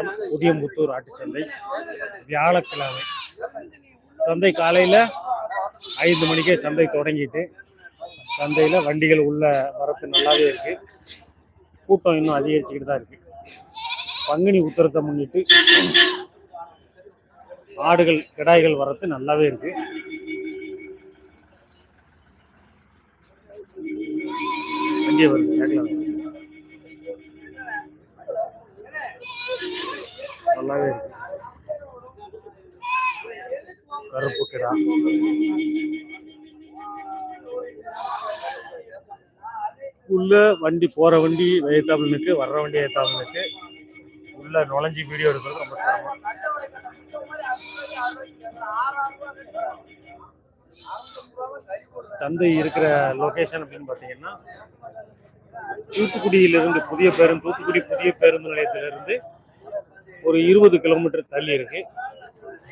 மாவட்டம் புதியம்புத்தூர் ஆட்டுச்சந்தை வியாழக்கிழமை. சந்தை காலையில் ஐந்து மணிக்கே சந்தை தொடங்கிட்டு சந்தையில் வண்டிகள் உள்ள வரப்பு நல்லாவே இருக்கு. கூட்டம் இன்னும் அதிகரிச்சுக்கிட்டு தான் இருக்கு. பங்குனி உத்தரத்தை முன்னிட்டு ஆடுகள் கிடாய்கள் வரத்து நல்லாவே இருக்கு. வண்டியை வருது கேட்கலாம். ஃபுல்லாகவே இருக்கு கருப்பு கிடா. உள்ள வண்டி போற வண்டி ஏத்தாப்புல வர்ற வண்டி ஏத்தாப்புல உள்ள நுழைஞ்சி வீடியோ எடுக்கிறது ரொம்ப சிரமம். சந்தை இருக்கிற லொகேஷன் அப்படின்னு பார்த்தீங்கன்னா தூத்துக்குடியிலிருந்து புதிய பேருந்து தூத்துக்குடி புதிய பேருந்து நிலையத்திலிருந்து ஒரு இருபது கிலோமீட்டர் தள்ளி இருக்கு.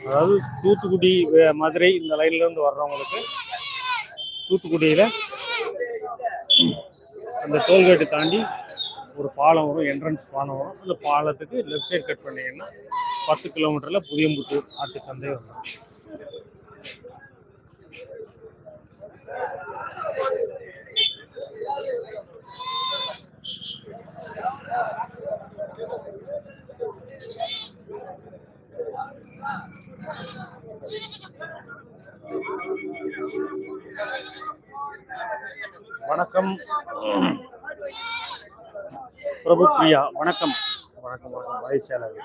அதாவது தூத்துக்குடி வே- மதுரை இந்த லைன்ல இருந்து வர்றவங்களுக்கு தூத்துக்குடியில அந்த டோல்கேட்டு தாண்டி ஒரு பாலம் வரும் என்ட்ரன்ஸ் பாலம் வரும். அந்த பாலத்துக்கு லெஃப்ட் சைட் கட் பண்ணீங்கன்னா பத்து கிலோமீட்டர்ல புதியம்புத்தூர் ஆட்டு சந்தை வரும். வணக்கம். பிரபு பிரியா வணக்கம். வணக்கம் வணக்கம். வயசாளர்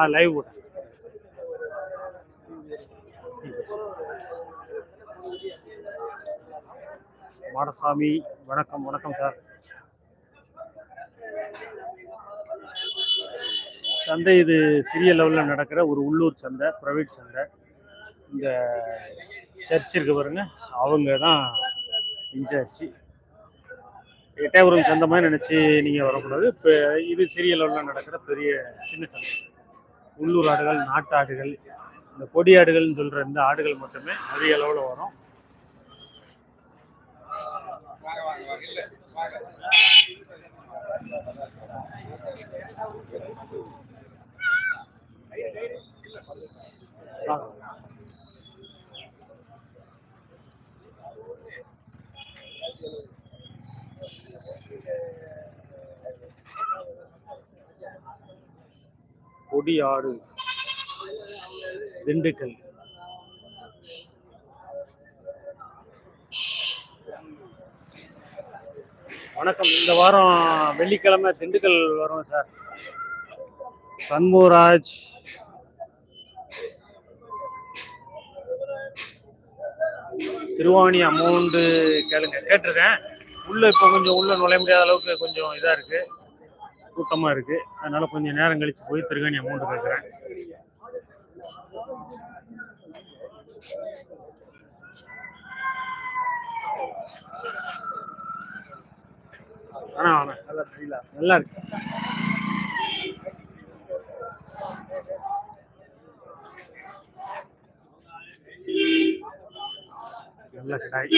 ஆ லைவ் போட்டு மாடசாமி வணக்கம் வணக்கம் சார். சந்தை இது சிறிய லெவலில் நடக்கிற ஒரு உள்ளூர் சந்தை ப்ரைவேட் சந்தை. இந்த சர்ச் இருக்கு பாருங்க. அவங்க தான் இன்சார்ஜ் எட்டயபுரம் சந்தை மாதிரி நினச்சி நீங்கள் வரக்கூடாது. இப்போ இது சிறிய லெவலில் நடக்கிற பெரிய சின்ன சந்தை. உள்ளூர் ஆடுகள் நாட்டு ஆடுகள் இந்த கொடி ஆடுகள்னு சொல்கிற இந்த ஆடுகள் மட்டுமே அதிக அளவில் வரும். கொடியாறு திண்டுக்கல். வணக்கம். இந்த வாரம் வெள்ளிக்கிழமை திண்டுக்கல் வருவோம் சார். சண்முகராஜ். திருவாணி அமௌண்ட்டு கேளுங்க. கேட்டிருக்கேன். உள்ளே இப்போ கொஞ்சம் உள்ளே நுழைய முடியாத அளவுக்கு கொஞ்சம் இதாக இருக்குது கூட்டமாக இருக்குது அதனால் கொஞ்சம் நேரம் கழித்து போய் திருகாணி அமௌண்ட்டு கேட்குறேன் ஆனா ஆனா நல்லா இருக்கு. நல்ல கிடாய்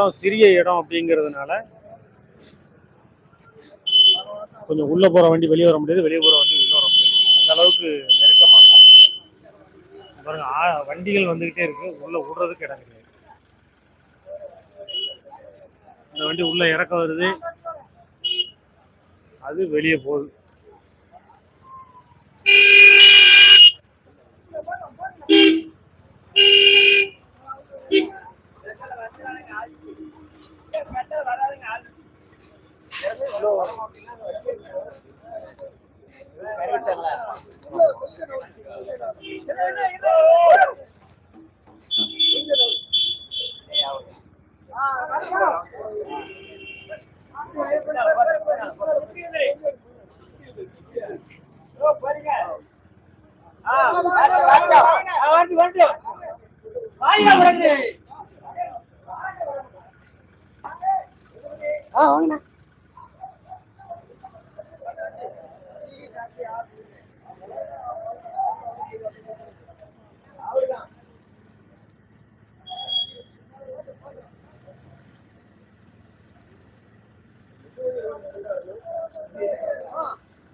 இடம் சிறிய இடம் அப்படிங்கிறதுனால கொஞ்சம் உள்ளே போற வண்டி வெளியே வர முடியாது. வெளியே போகிற வண்டி உள்ள வர முடியாது. அந்த அளவுக்கு நெருக்கமாக பாருங்க வண்டிகள் வந்துகிட்டே இருக்குது உள்ள விடுறதுக்கு இடம் கிடையாது. இந்த வண்டி உள்ளே இறக்க வருது. அது வெளியே போகுது. ஆ வாங்கண்ணா.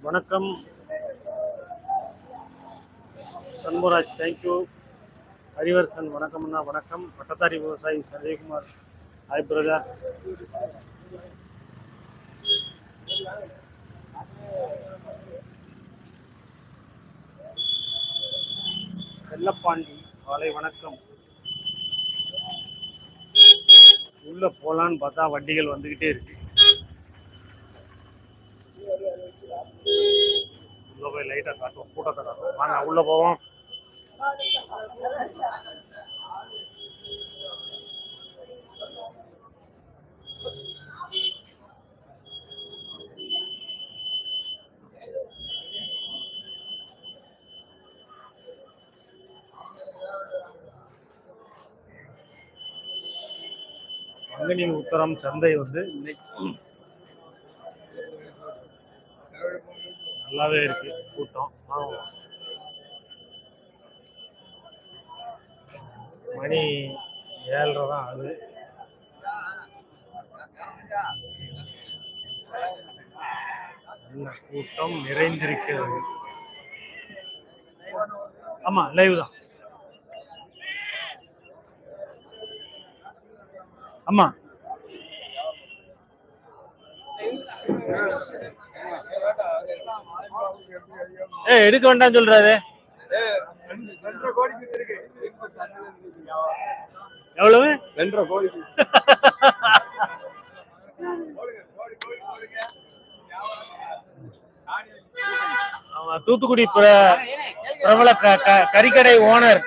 வணக்கம். சண்முராஜ் தேங்க்யூ ஹரிவர்சன் வணக்கம் வணக்கம். பட்டதாரி விவசாயி சஞ்சய்குமார். ஹாய் பிரதர் செல்லப்பாண்டி காலை வணக்கம். உள்ள போலான்னு பார்த்தா வண்டிகள் வந்துகிட்டே இருக்கு. உள்ள போய் லைட்டா காட்டுவோம் கூட்டத்தை காட்டுவோம். வாங்க உள்ள போவோம். மங்கனி உத்தரம் சந்தை வந்து இன்னைக்கு நல்லாவே இருக்கு. கூட்டம். மணி ஏழரை தான் ஆகுது. கூட்டம் நிறைந்திருக்கிறது. ஆமா லைவ் தான். ஆமா. ஏ எடுக்க வேண்டாம்னு சொல்றாரு. எவ்வளவு? ரெண்டரை கோடி. தூத்துக்குடி பிர- பிரபல கறிக்கடை ஓனர்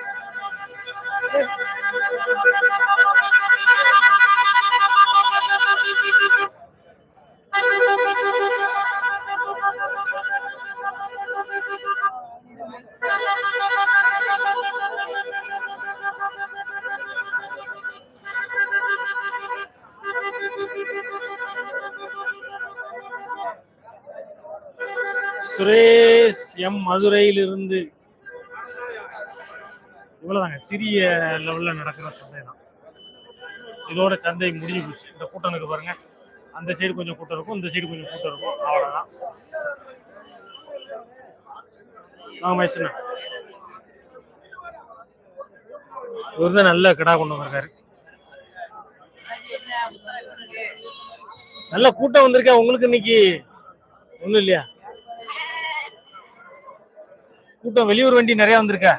சுரேஷ் எம் மதுரையிலிருந்து. இவ்வளவுதாங்க. சிறிய லெவல்ல நடக்கிற சந்தை தான். இதோட சந்தை முடிஞ்சு போச்சு. இந்த கூட்டம் இருக்கு பாருங்க. அந்த சைடு கொஞ்சம் கூட்டம் இருக்கும். இந்த சைடு கொஞ்சம் கூட்டம் இருக்கும். அவ்வளவுதான். வாங்க இவர் தான் நல்ல கிடா கொண்டு வந்திருக்காரு. நல்ல கூட்டம் வந்திருக்கேன் உங்களுக்கு இன்னைக்கு? ஒண்ணும் இல்லையா? கூட்டம் வெளியூர் வண்டி நிறைய வந்திருக்க?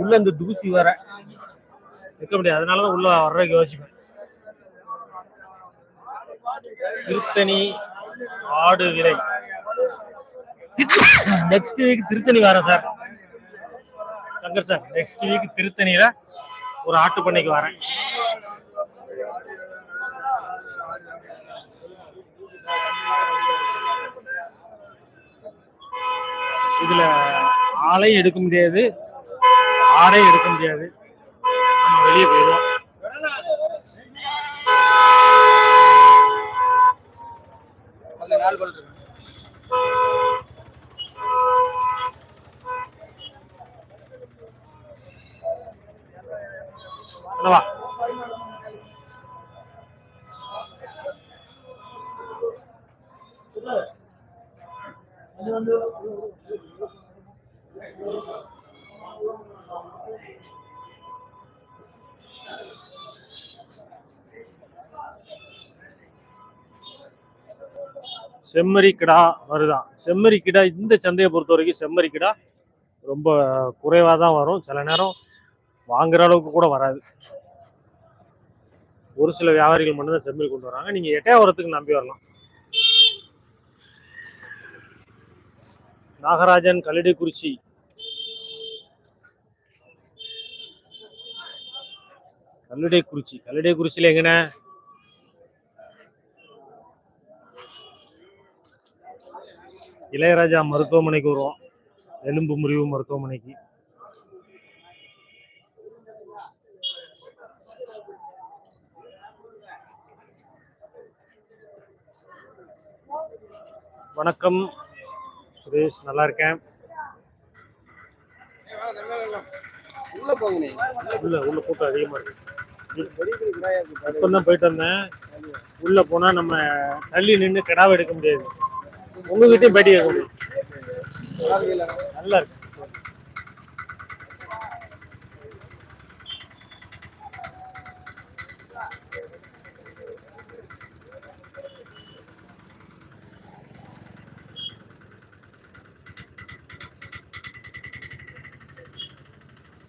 உள்ள இந்த தூசி வர. இருக்க முடியாது. அதனாலதான் உள்ள வர்றதுக்கு யோசிப்பேன். திருத்தணி ஆடு விலை நெக்ஸ்ட் வீக் திருத்தணி வரேன் sir Shankar sir next week திருத்தணியில ஒரு ஆட்டு பண்ணைக்கு வரேன். இதுல ஆளையும் எடுக்க முடியாது. ஆடையும் எடுக்க முடியாது. நம்ம வெளியே போயிடுவோம். நாலு வா. செம்மறி கிடா வருதான் செம்மறி கிடா இந்த சந்தையை பொறுத்த வரைக்கும் செம்மறி கிடா ரொம்ப குறைவாக தான் வரும். சில நேரம் வாங்குற அளவுக்கு கூட வராது. ஒரு சில வியாபாரிகள் மட்டும்தான் செம்மறி கொண்டு வராங்க. நீங்க எட்டையாவரத்துக்கு நம்பி வரலாம். நாகராஜன் கல்லடைக்குறிச்சி கல்லடைக்குறிச்சி கல்லடைக்குறிச்சியில் எங்கண்ணே இளையராஜா மருத்துவமனைக்கு வருவோம் எலும்பு முறிவு மருத்துவமனைக்கு. வணக்கம். சுரேஷ் நல்லா இருக்கேன். உள்ள உள்ள உள்ள கூட்டம் அதிகமா இருக்கு. இப்போ தான் போயிட்டு வந்தேன். உள்ள போனா நம்ம தள்ளி நின்று கிடாவை எடுக்க முடியாது. உங்ககிட்டயும் பேட்டி கேட்க முடியும். நல்லா நல்லா இருக்கு.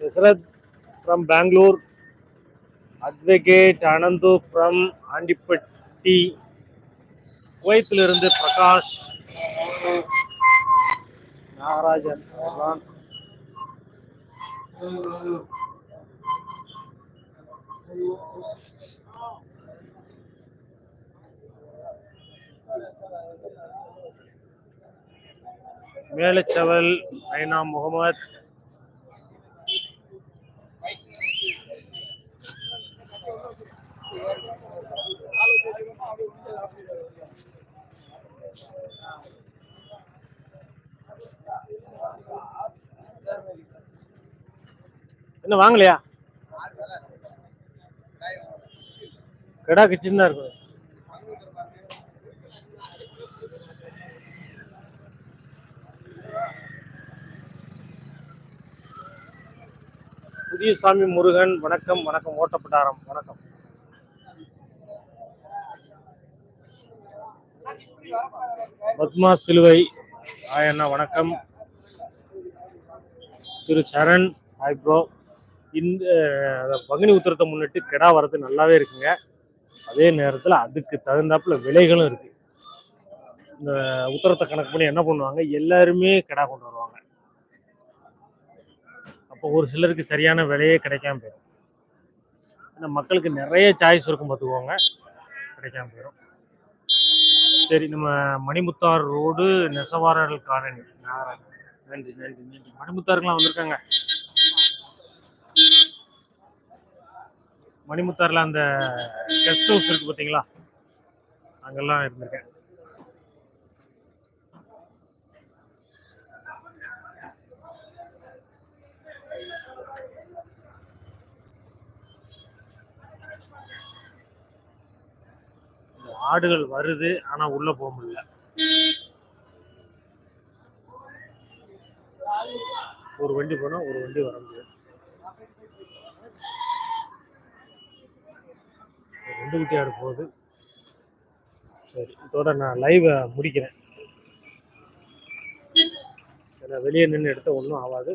Dasarath from Bangalore, Advocate Anandu from Andipatti, குவைத்திலிருந்து Prakash Nagarajan அவர்தான் மேலச்சவல் ஐனா முகமது என்ன வாங்கலையா? கடா கிச்சன் தான் இருக்கும். புதிய சாமி முருகன் வணக்கம் வணக்கம் ஓட்டப்பட்டாரம் வணக்கம். பத்மா சிலுவை ஹாய் அண்ணா வணக்கம். திரு சரண் ஹாய் ப்ரோ இந்த அஹ், பங்குனி உத்திரத்தை முன்னிட்டு கிடா வரது நல்லாவே இருக்குங்க. அதே நேரத்தில் அதுக்கு தகுந்தாப்புல விலைகளும் இருக்கு. இந்த உத்தரத்தை கணக்கு பண்ணி என்ன பண்ணுவாங்க? எல்லாருமே கிடா கொண்டு வருவாங்க. அப்போ ஒரு சிலருக்கு சரியான விலையே கிடைக்காம போயிடும் ஏன்னா மக்களுக்கு நிறைய சாய்ஸ் இருக்கும் பார்த்துக்கோங்க கிடைக்காம போயிடும் சரி நம்ம மணிமுத்தார் ரோடு நெசவாரர்கள் காலனி. நன்றி நன்றி நன்றி. மணிமுத்தாருக்கெல்லாம் வந்திருக்காங்க. மணிமுத்தார்ல அந்த கெஸ்ட் ஹவுஸ் இருக்கு பார்த்தீங்களா அங்கெல்லாம் இருந்திருக்கேன். ஆடுகள் வருது ஆனா உள்ள போக முடியல. ஒரு வண்டி போனா ஒரு வண்டி வர முடியாது. ரெண்டு குட்டி போகுது சரி இதோட நான் லைவை முடிக்கிறேன். ஏன்னா வெளியே நின்று எடுத்தால் ஒன்றும் ஆகாது